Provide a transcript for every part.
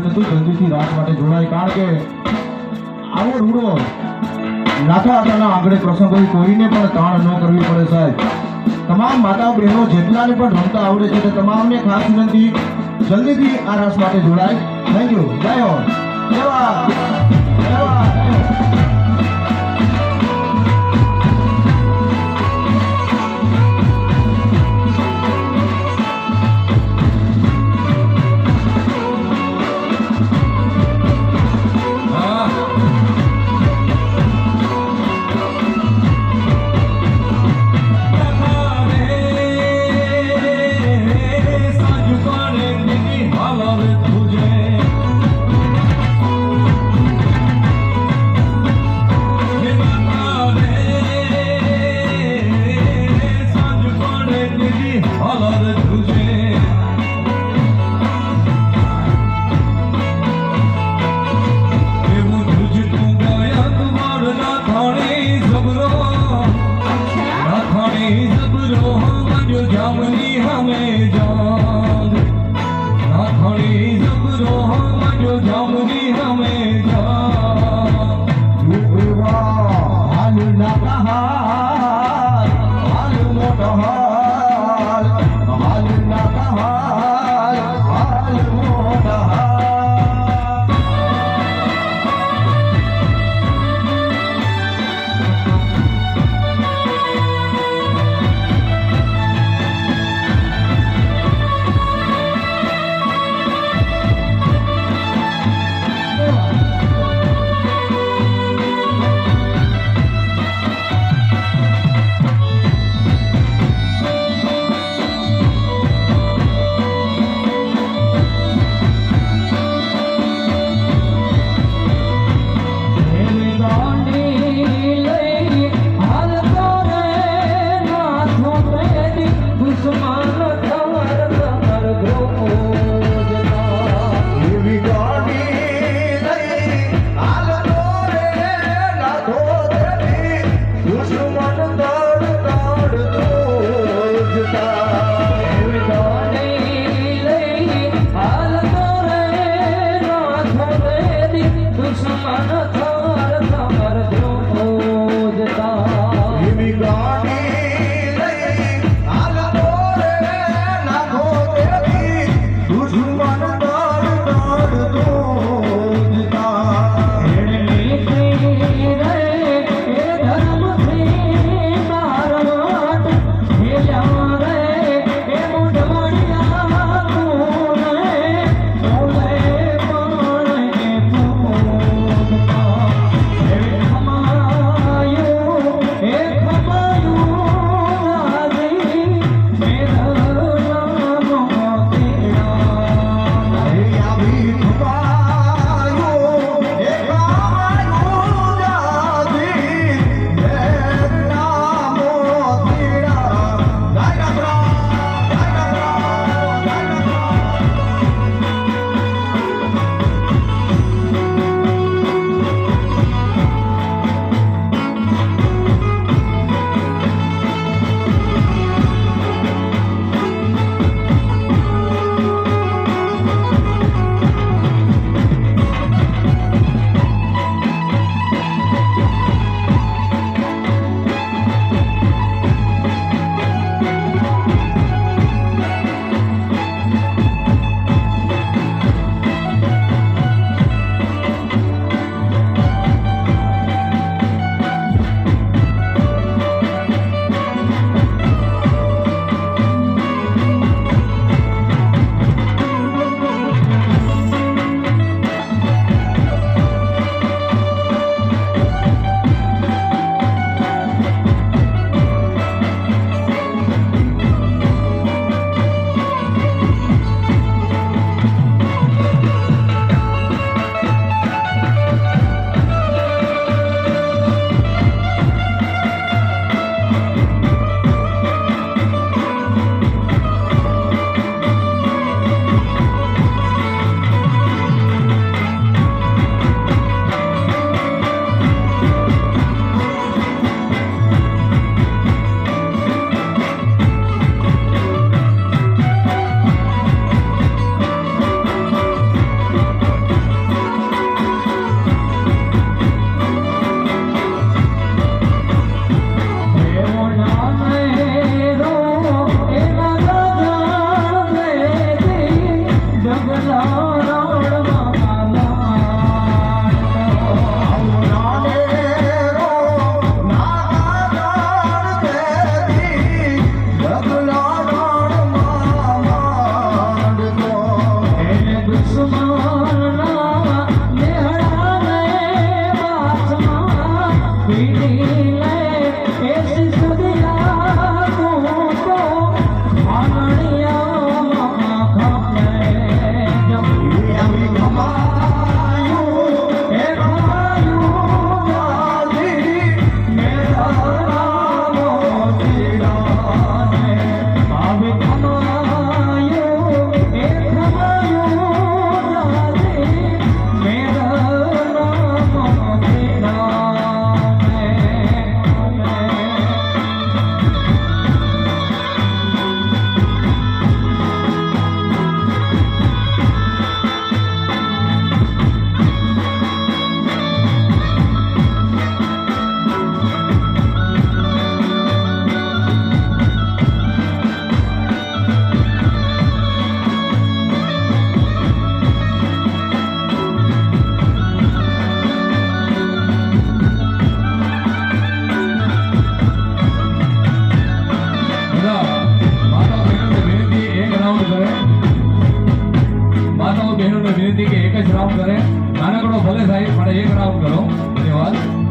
ખાસ જલ્દીથી રાત માટે જોડાય. કારણ કે આવો રૂડો નાથા આટાના આંગણે પ્રસંગ કોઈને પણ તાણ ન કરવી પડે સાહેબ. તમામ માતા બહેનો જેટલાને પણ રમતા આવડે છે, તે તમામને ખાસ વિનંતી, જલ્દીથી આ રાસ માટે જોડાય. Thank you. જય હો. જય માતાઓ બહેનોને વિનંતી કે એક જ રાઉન્ડ કરે. નાનકડો ભલે સાહેબ, પણ એક રાઉન્ડ કરો. ધન્યવાદ.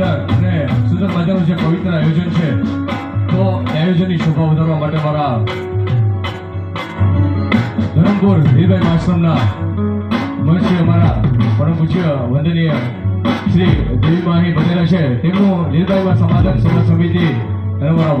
અંદર અને સુંદર મજાનું જે પવિત્ર આયોજન છે, તો આયોજનની શોભા વધારવા માટે મારા ધરમપુર વીરભાઈ આશ્રમના મહર્ષિ અમારા પરમ પૂજ્ય વંદનીય શ્રી દેવી માહી બનેલા છે. તેમનું નિર્ભયમાં સમાધાન સમિતિ અને અમારા